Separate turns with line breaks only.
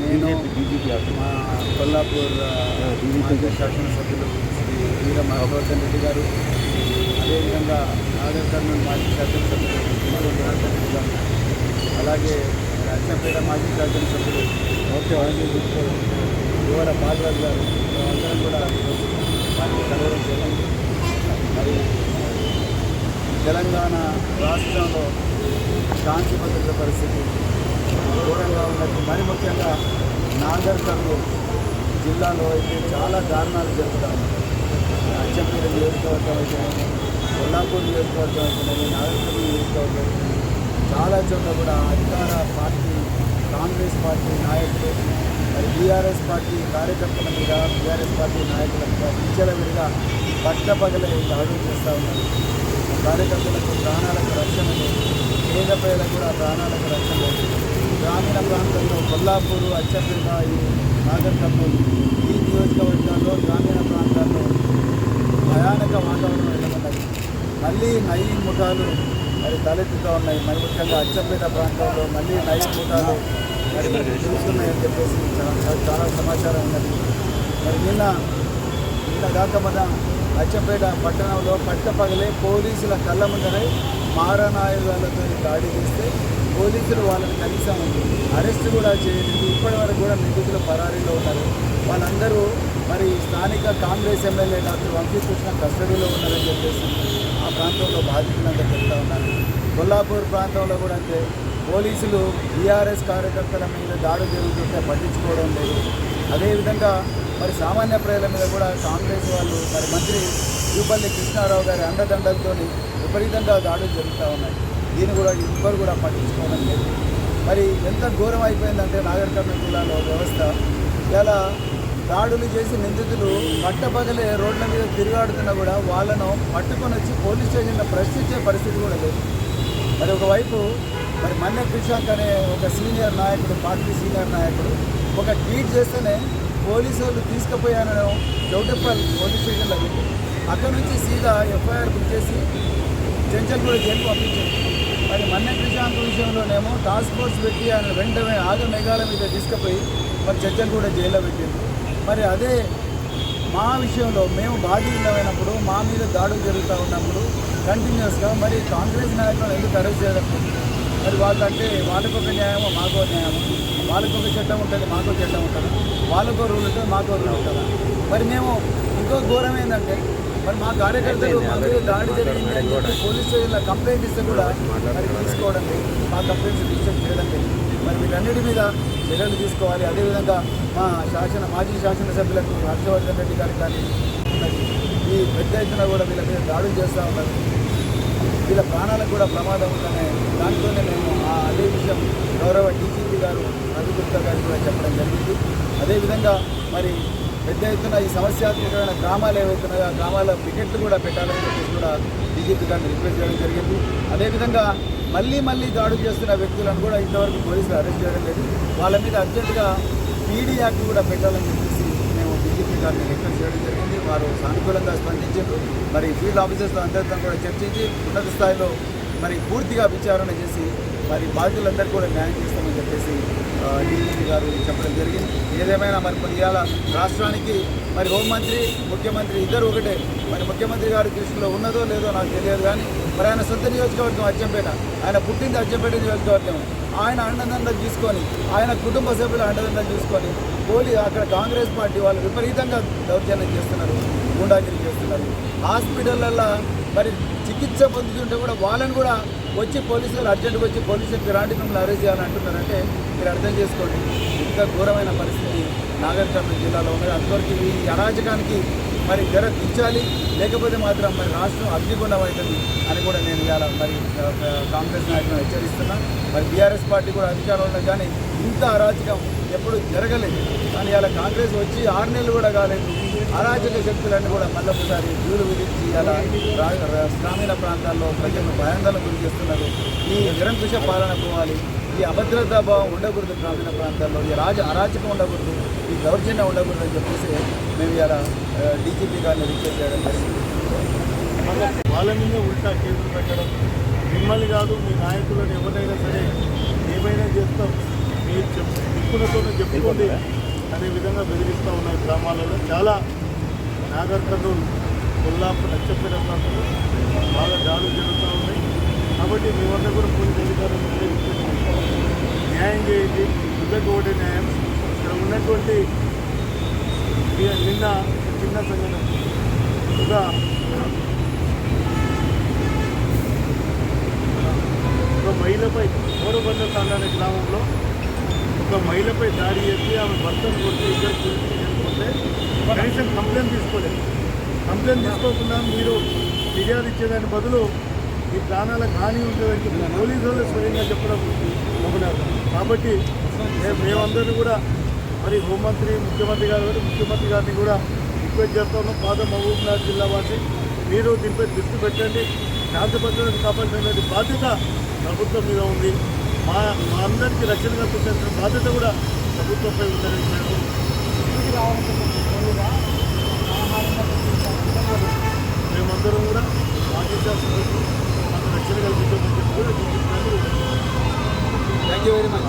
నేను మా కొల్లాపూర్ మాజీ శాసనసభ్యులు శ్రీ వీర మహోదన్ రెడ్డి గారు అదేవిధంగా నాగర్ కర్నూలు మాజీ శాసనసభ్యులు మధు జనార్దన్ రెడ్డి గారు అలాగే అచ్చంపేట మాజీ శాసనసభ్యులు ఓకే యువర బాలరాజు గారు అందరం కూడా వారిని కలవడం జరిగింది. మరి తెలంగాణ రాష్ట్రంలో శాంతి భద్రత పరిస్థితి ఘోరంగా ఉన్నది. మరి ముఖ్యంగా నాగర్ కర్నూలు జిల్లాలో అయితే చాలా దారుణాలు జరుగుతాయి. అచ్చంపేట నియోజకవర్గం అయితే కొల్లాపూర్ నియోజకవర్గం అయితేనేమి నాగర్ కర్నూలు నియోజకవర్గం చాలా చోట్ల కూడా అధికార పార్టీ కాంగ్రెస్ పార్టీ నాయకులు మరి బీఆర్ఎస్ పార్టీ కార్యకర్తల మీద బీఆర్ఎస్ పార్టీ నాయకుల మీద విచ్చలవిడిగా పట్టపగలే దాడులు చేస్తూ ఉన్నారు. కార్యకర్తలకు ప్రాణాలకు రక్షణ లేదు పేద ప్రజలకు కూడా ప్రాణాలకు రక్షణ గ్రామీణ ప్రాంతంలో కొల్లాపూరు అచ్చపేట ఈ నాగర్ కర్నూలు ఈ నియోజకవర్గాల్లో గ్రామీణ ప్రాంతాల్లో భయానక వాతావరణం నెలకొన్నది మళ్ళీ నయీ ముఠాలు మరి తలెత్తుతూ ఉన్నాయి. మరి ముఖ్యంగా అచ్చపేట ప్రాంతంలో మళ్ళీ నయీ ముఠాలు మరి చూస్తున్నాయని చెప్పేసి చాలా- చాలా సమాచారం ఉన్నది. మరి నిన్న నిన్న కాకపోతే అచ్చపేట పట్టణంలో పట్టపగలే పోలీసుల కళ్ళ ముందరే మారణాయుధాలతో దాడి చేస్తే పోలీసులు వాళ్ళని కనీసం అరెస్ట్ కూడా చేయలేదు. ఇప్పటి వరకు కూడా నిందితులు పరారీలో ఉన్నారు. వాళ్ళందరూ మరి స్థానిక కాంగ్రెస్ ఎమ్మెల్యే డాక్టర్ వంశీకృష్ణ కస్టడీలో ఉన్నారని చెప్పేసి ఆ ప్రాంతంలో బాధితులందరూ చెప్తా ఉన్నారు. కొల్లాపూర్ ప్రాంతంలో కూడా అంతే. పోలీసులు బీఆర్ఎస్ కార్యకర్తల మీద దాడులు జరుగుతుంటే పట్టించుకోవడం లేదు. అదేవిధంగా మరి సామాన్య ప్రజల మీద కూడా కాంగ్రెస్ వాళ్ళు మరి మంత్రి జూపల్లి కృష్ణారావు గారి అండదండలతో విపరీతంగా దాడులు జరుగుతూ ఉన్నాయి. దీన్ని కూడా ఎవ్వరు కూడా పట్టించుకోవడం లేదు. మరి ఎంత ఘోరం అయిపోయిందంటే నాగరికర్ణ జిల్లాలో వ్యవస్థ. ఇలా దాడులు చేసి నిందితులు పట్టపగలే రోడ్ల మీద తిరుగాడుతున్నా కూడా వాళ్ళను పట్టుకొని వచ్చి పోలీస్ స్టేషన్లో ప్రశ్నించే పరిస్థితి కూడా లేదు. మరి ఒకవైపు మరి మన్నె కృషాంక్ అనే ఒక సీనియర్ నాయకుడు పార్టీ సీనియర్ నాయకుడు ఒక ట్వీట్ చేస్తేనే పోలీసు వాళ్ళు తీసుకుపోయానని చౌటప్పల్ పోలీస్ స్టేషన్లో పెట్టి అక్కడ నుంచి సీదా ఎఫ్ఐఆర్ బుక్ చేసి చెంచల్గూడ జైలు పంపించారు. మరి మన్నె ప్రశాంత్ విషయంలోనేమో టాస్క్ ఫోర్స్ పెట్టి ఆయన వెంటనే ఆగ మేఘాల మీద తీసుకుపోయి మరి చెంచల్గూడ జైల్లో పెట్టింది. మరి అదే మా విషయంలో మేము బాధితులమైనప్పుడు మా మీద దాడులు జరుగుతూ ఉన్నప్పుడు కంటిన్యూస్గా మరి కాంగ్రెస్ నాయకులను ఎందుకు అరెస్ట్ చేయడం? మరి వాళ్ళంటే వాళ్ళకు ఒక న్యాయమో మాకు న్యాయమో? వాళ్ళకు ఒక చట్టం ఉంటుంది మాకో చట్టం ఉంటుంది. వాళ్ళకో రూల్ ఉంటుంది మాకో రూల్ ఉంటుంది. మరి మేము ఇంకో ఘోరం ఏంటంటే మరి మా కార్యకర్తలు మా మీద దాడి జరిగింది అని చెప్పి పోలీస్ స్టేషన్లో కంప్లైంట్ ఇస్తే కూడా మరి తీసుకోవడం లేదు. మా కంప్లైంట్స్ డిస్టర్బ్ చేయడం లేదు. మరి వీటన్నిటి మీద చర్యలు తీసుకోవాలి. అదేవిధంగా మా శాసన మాజీ శాసనసభ్యులకు హర్షవర్ధన్ రెడ్డి గారికి కానీ ఈ పెద్ద ఎత్తున కూడా వీళ్ళ మీద దాడులు చేస్తూ ఉన్నారు. వీళ్ళ ప్రాణాలకు కూడా ప్రమాదం ఉందనే దాంట్లోనే మేము ఆ అదే విషయం గౌరవ డీజీపీ గారు రవిగుప్తా గారు కూడా చెప్పడం జరిగింది. అదేవిధంగా మరి పెద్ద ఎత్తున ఈ సమస్యాత్మకమైన గ్రామాలు ఏవైతున్నాయో ఆ గ్రామాల పికెట్లు కూడా పెట్టాలని చెప్పేసి కూడా డీజీపీ గారిని రిక్వెస్ట్ చేయడం జరిగింది. అదేవిధంగా మళ్ళీ మళ్ళీ దాడులు చేస్తున్న వ్యక్తులను కూడా ఇంతవరకు పోలీసులు అరెస్ట్ చేయడం లేదు. వాళ్ళ మీద అర్జెంటుగా పీడీ యాక్ట్ కూడా పెట్టాలని చెప్పేసి మేము డీజీపీ గారిని రిక్వెస్ట్ చేయడం జరిగింది. వారు సానుకూలంగా స్పందించారు. మరి ఫీల్డ్ ఆఫీసర్స్తో అందరితో కూడా చర్చించి ఉన్నత స్థాయిలో మరి పూర్తిగా విచారణ చేసి మరి బాధితులందరికీ కూడా న్యాయం చేస్తామని చెప్పేసి డీజీపీ గారు చెప్పడం జరిగింది. ఏదేమైనా మరి కొన్ని ఇవాళ రాష్ట్రానికి మరి హోంమంత్రి ముఖ్యమంత్రి ఇద్దరు ఒకటే. మరి ముఖ్యమంత్రి గారి దృష్టిలో ఉన్నదో లేదో నాకు తెలియదు కానీ మరి ఆయన సొంత నియోజకవర్గం అచ్చంపేట ఆయన పుట్టింది అచ్చంపేట నియోజకవర్గం. ఆయన అండదండలు తీసుకొని ఆయన కుటుంబ సభ్యుల అండదండలు చూసుకొని పోలీ అక్కడ కాంగ్రెస్ పార్టీ వాళ్ళు విపరీతంగా దౌర్జన్యం చేస్తున్నారు. గూండాగిరి చేస్తున్నారు. హాస్పిటళ్ళల్లో మరి చికిత్స పొందుతుంటే కూడా వాళ్ళని కూడా వచ్చి పోలీసులు అర్జెంటుగా వచ్చి పోలీసులు రాండి మిమ్మల్ని అరెస్ట్ చేయాలని అంటున్నారంటే మీరు అర్థం చేసుకోండి. ఇంత ఘోరమైన పరిస్థితి నాగర్ కర్నూలు జిల్లాలో ఉన్నది. అంతవరకు ఈ అరాజకానికి మరి ధర తెచ్చాలి లేకపోతే మాత్రం మరి రాష్ట్రం అగ్నిగుండం అవుతుంది అని కూడా నేను ఇవాళ మరి కాంగ్రెస్ నాయకులను హెచ్చరిస్తున్నా. మరి బీఆర్ఎస్ పార్టీ కూడా అధికారంలో కానీ ఇంత అరాచకం ఎప్పుడు జరగలేదు. కానీ ఇవాళ కాంగ్రెస్ వచ్చి ఆరు నెలలు కూడా కాలేదు. అరాచక శక్తులన్నీ కూడా మళ్ళొకసారి జూలు విధించి ఇలా రా- గ్రామీణ ప్రాంతాల్లో ప్రజలను భయాందోళన గురి చేస్తున్నారు. ఈ నిరంకుశ పాలన పోవాలి. ఈ అభద్రతా భావం ఉండకూడదు గ్రామీణ ప్రాంతాల్లో ఈ రాజ అరాచకం ఉండకూడదు ఈ దౌర్జన్యం ఉండకూడదు అని చెప్పేసి మేము ఇలా డీజీపీ గారిని రిక్వెస్ట్ చేయడం జరిగింది.
వాళ్ళ మీద ఉల్టా కేసులు పెట్టడం మిమ్మల్ని కాదు మీ నాయకులను ఎవరైనా సరే ఏమైనా చేస్తాం మీరు చెప్ దిక్కులతోనే చెప్పుకోండి అనే విధంగా బెదిరిస్తూ ఉన్నాయి గ్రామాలలో. చాలా నాగర్ కర్నూలు కొల్లాపు నచ్చపేట ప్రాంతంలో బాగా దాడులు జరుగుతూ ఉన్నాయి. కాబట్టి మీ వద్ద కూడా పోలీస్ అధికారులు న్యాయం చేయండి ఇద్దరికి ఒకటే న్యాయం ఇక్కడ ఉన్నటువంటి నిన్న చిన్న సంఘటన. ఒక ఒక మహిళపై మూడబండ తాండ గ్రామంలో ఒక మహిళపై దాడి చేసి ఆమె భర్తను కొట్టి ఇద్దరు చేసుకుంటే కనీసం కంప్లైంట్ తీసుకోలేదు. కంప్లైంట్ తీసుకోకుండా మీరు ఫిర్యాదు ఇచ్చేదాని బదులు ఈ ప్రాణాలకు హాని ఉంటుందని పోలీసు వాళ్ళు స్వయంగా చెప్పడం ఒకనాడు కాబట్టి మేమందరినీ కూడా మరి హోంమంత్రి ముఖ్యమంత్రి గారు ముఖ్యమంత్రి గారిని కూడా రిక్వెస్ట్ చేస్తాము పాత మహబూబ్నగర్ జిల్లా వాసి మీరు దీనిపై దృష్టి పెట్టండి. శాంతి భద్రతను కాపాడినటువంటి బాధ్యత ప్రభుత్వం మీద ఉంది. మా మా అందరికీ రక్షణ కల్పించాల్సిన బాధ్యత కూడా ప్రభుత్వంపై ఉందని మేమందరం కూడా బాధ్యత താങ്ക് യു വെരി മച്ച്